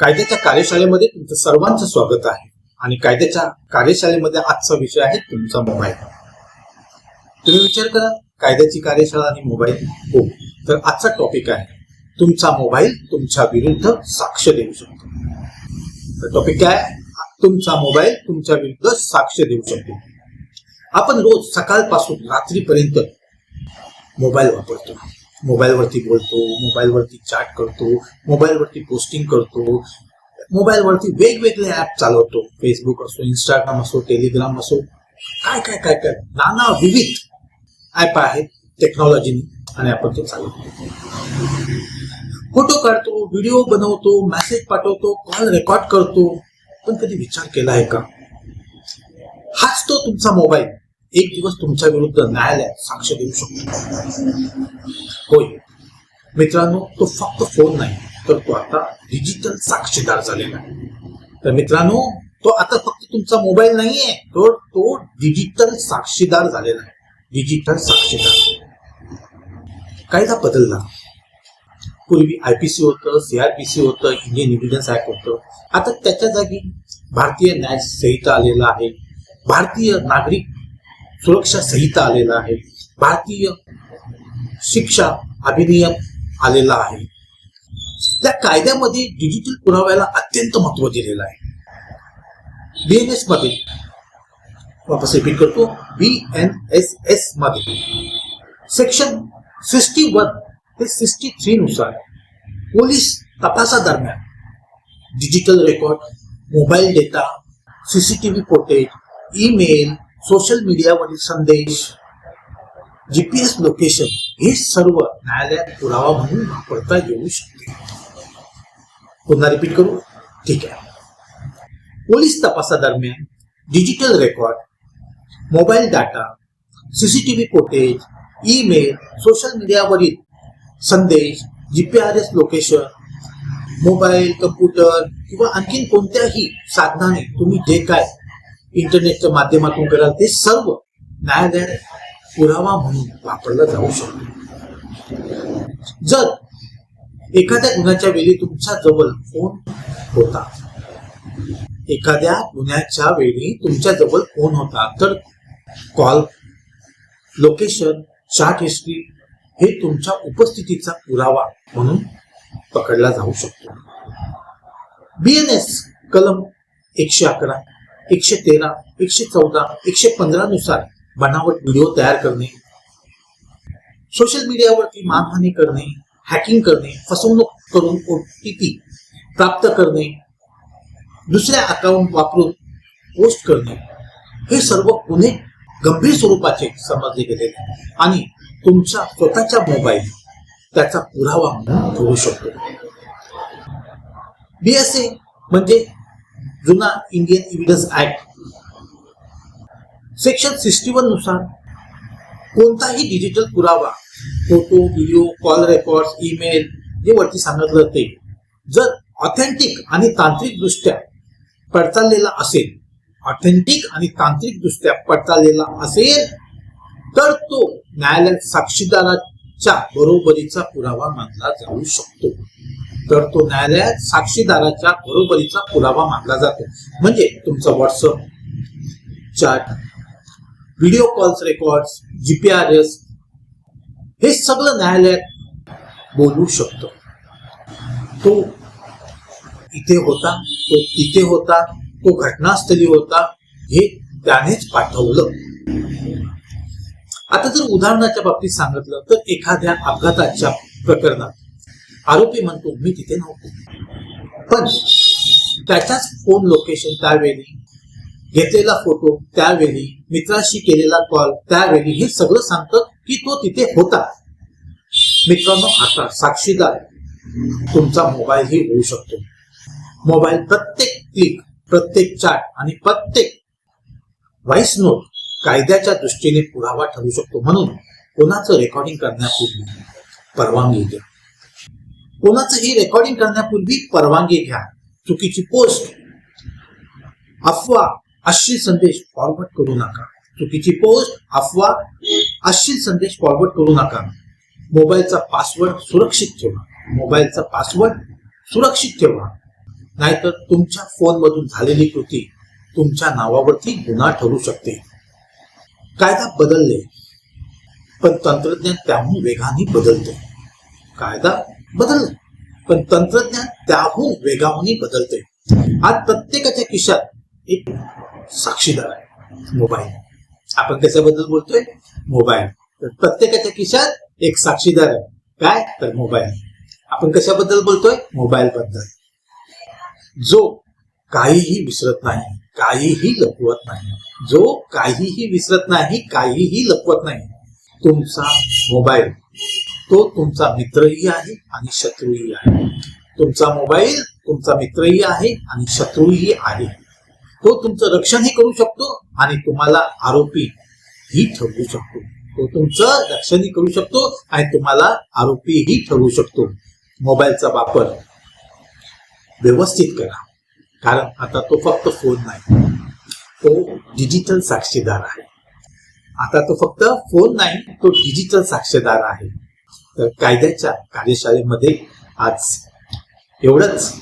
कायद्याच्या कार्यशाळेमध्ये तुमचं सर्वांचं स्वागत आहे. आणि कायद्याच्या कार्यशाळेमध्ये आजचा विषय आहे तुमचा मोबाईल. तुम्ही विचार करा कायद्याची कार्यशाळा आणि मोबाईल? हो तर आजचा टॉपिक आहे तुमचा मोबाईल तुमच्या विरुद्ध साक्ष देऊ शकतो. तर टॉपिक काय तुमचा मोबाईल तुमच्या विरुद्ध साक्ष देऊ शकतो. आपण रोज सकाळपासून रात्रीपर्यंत मोबाईल वापरतो. मोबाईलवरती बोलतो मोबाईलवरती चॅट करतो मोबाईलवरती पोस्टिंग करतो. मोबाईलवरती वेगवेगळे ऍप चालवतो. फेसबुक असो इंस्टाग्राम असो टेलिग्राम असो. काय काय काय काय? नाना विविध ऍप आहेत टेक्नॉलॉजीनी आणि आपण ते चालवतो. फोटो काढतो व्हिडिओ बनवतो मेसेज पाठवतो कॉल रेकॉर्ड करतो. पण कधी विचार केला आहे का? हाच तो तुमचा मोबाईल एक दिवस तुमच्या विरुद्ध न्यायालयात साक्ष देऊ शकतो. होय. मित्रांनो तो फक्त फोन नाही तर तो आता डिजिटल साक्षीदार झालेला आहे. तर मित्रांनो तो आता फक्त तुमचा मोबाईल नाहीये तर तो डिजिटल साक्षीदार झालेला आहे. डिजिटल साक्षीदार. कायदा बदलला. पूर्वी आयपीसी होतं सीआरपीसी होतं इंडियन एव्हिडन्स ऍक्ट होतं. आता त्याच्या जागी भारतीय न्याय संहिता आलेला आहे. भारतीय नागरिक सुरक्षा संहिता आलेला आहे. भारतीय शिक्षा अधिनियम आलेला आहे. त्या कायद्यामध्ये डिजिटल पुराव्याला अत्यंत महत्त्व दिलेलं आहे. बीएनएसमध्ये वापस रिपीट करतो बीएनएस एसमध्ये सेक्शन सिक्स्टी वन ते सिक्स्टी थ्री नुसार पोलीस तपासादरम्यान digital record mobile data CCTV footage email social मीडियावरील संदेश. जीपीएस लोकेशन हे सर्व न्यायालयात पुरावा म्हणून वापरता येऊ शकते. पुन्हा रिपीट करू? ठीक आहे. पोलीस तपासादरम्यान digital record mobile data CCTV footage email social मीडियावरील संदेश जीपीआरएस लोकेशन मोबाईल कम्प्युटर किंवा आणखीन कोणत्याही साधनाने तुम्ही जे काय इंटरनेटच्या माध्यमातून कराल ते सर्व न्यायालयात पुरावा म्हणून वापरला जाऊ शकतो. जर एखाद्या गुन्ह्याच्या वेळी तुमच्या जवळ फोन होता एखाद्या गुन्ह्याच्या वेळी तुमच्या जवळ फोन होता तर कॉल लोकेशन चॅट हिस्ट्री हे तुमच्या उपस्थितीचा पुरावा म्हणून पकडला जाऊ शकतो. बीएनएस कलम एकशे अकरा एकशे तेरा एकशे चौदा एकशे पंधरा नुसार बनावट व्हिडिओ तयार करणे. सोशल मीडियावरती मानहानी करणे हॅकिंग करणे फसवणूक करून ओ टी पी प्राप्त करणे दुसऱ्या अकाउंट वापरून पोस्ट करणे. हे सर्व गुन्हे गंभीर स्वरूपाचे समजले गेलेले आणि तुमचा स्वतःच्या मोबाईल त्याचा पुरावा म्हणून ठरू शकतो. बीएसए म्हणजे जुना Indian evidence act section sixty वननुसार कोणताही डिजिटल पुरावा photo video call record email जे वरती सांगितलं ते. जर ऑथेंटिक आणि तांत्रिकदृष्ट्या पडताळलेला असेल ऑथेंटिक आणि तांत्रिकदृष्ट्या पडताळलेला असेल तर तो न्यायालयात साक्षीदाराच्या बरोबरीचा पुरावा मानला जाऊ शकतो. तर तो न्यायालयात साक्षीदाराच्या बरोबरीचा पुरावा मानला जातो. म्हणजे तुमचा WhatsApp chat video calls records GPRS हे सगळं न्यायालयात बोलू शकतो. तो इथे होता तो तिथे होता तो घटनास्थळी होता हे त्यानेच पाठवलं. आता जर उदाहरणाच्या बाबतीत सांगितलं तर एखाद्या अपघाताच्या प्रकरणात आरोपी म्हणतो मी तिथे नव्हतो. पण त्याच्याच फोन लोकेशन त्यावेळी घेतलेला फोटो त्यावेळी मित्राशी केलेला कॉल त्यावेळी हे सगळं सांगतं की तो तिथे होता. मित्रांनो आता साक्षीदार तुमचा मोबाईलही होऊ शकतो. मोबाईल प्रत्येक क्लिक प्रत्येक चॅट आणि प्रत्येक व्हॉइस नोट कायद्याच्या दृष्टीने पुरावा ठरू शकतो. म्हणून कोणाचं रेकॉर्डिंग करण्यापूर्वी परवानगी द्या. कोणाचंही रेकॉर्डिंग करण्यापूर्वी परवानगी घ्या. चुकीची पोस्ट अफवा अश्लील संदेश फॉरवर्ड करू नका. चुकीची पोस्ट अफवा अश्लील संदेश फॉरवर्ड करू नका. मोबाईलचा पासवर्ड सुरक्षित ठेवा. मोबाईलचा पासवर्ड सुरक्षित ठेवा. नाहीतर तुमच्या फोनमधून झालेली कृती तुमच्या नावावरती गुन्हा ठरू शकते. कायदा बदलले पण तंत्रज्ञान त्याहून वेगाने बदलते. कायदा बदलला. पण तंत्रज्ञान त्याहून वेगाहूनही बदलते आज प्रत्येकाच्या खिशात एक साक्षीदार आहे मोबाईल. आपण कशाबद्दल बोलतोय मोबाईल. तर प्रत्येकाच्या खिशात एक साक्षीदार आहे. काय? तर मोबाईल. आपण कशाबद्दल बोलतोय? मोबाईल बद्दल जो काहीही विसरत नाही काहीही लपवत नाही जो काहीही विसरत नाही काहीही लपवत नाही तुमचा मोबाईल तो तुमचा मित्रही आहे आणि शत्रूही आहे. तुमचा मोबाईल तुमचा मित्रही आहे आणि शत्रूही आहे. तो तुमचं रक्षणही करू शकतो आणि तुम्हाला आरोपी ही ठरवू शकतो. तो तुमचं रक्षणही करू शकतो आणि तुम्हाला आरोपीही ठरवू शकतो. मोबाईलचा वापर व्यवस्थित करा. कारण आता तो फक्त फोन नाही. तो डिजिटल साक्षीदार आहे. आता तो फक्त फोन नाही तो डिजिटल साक्षीदार आहे. कायद्याच्या कार्यशाळेमध्ये आज एवढंच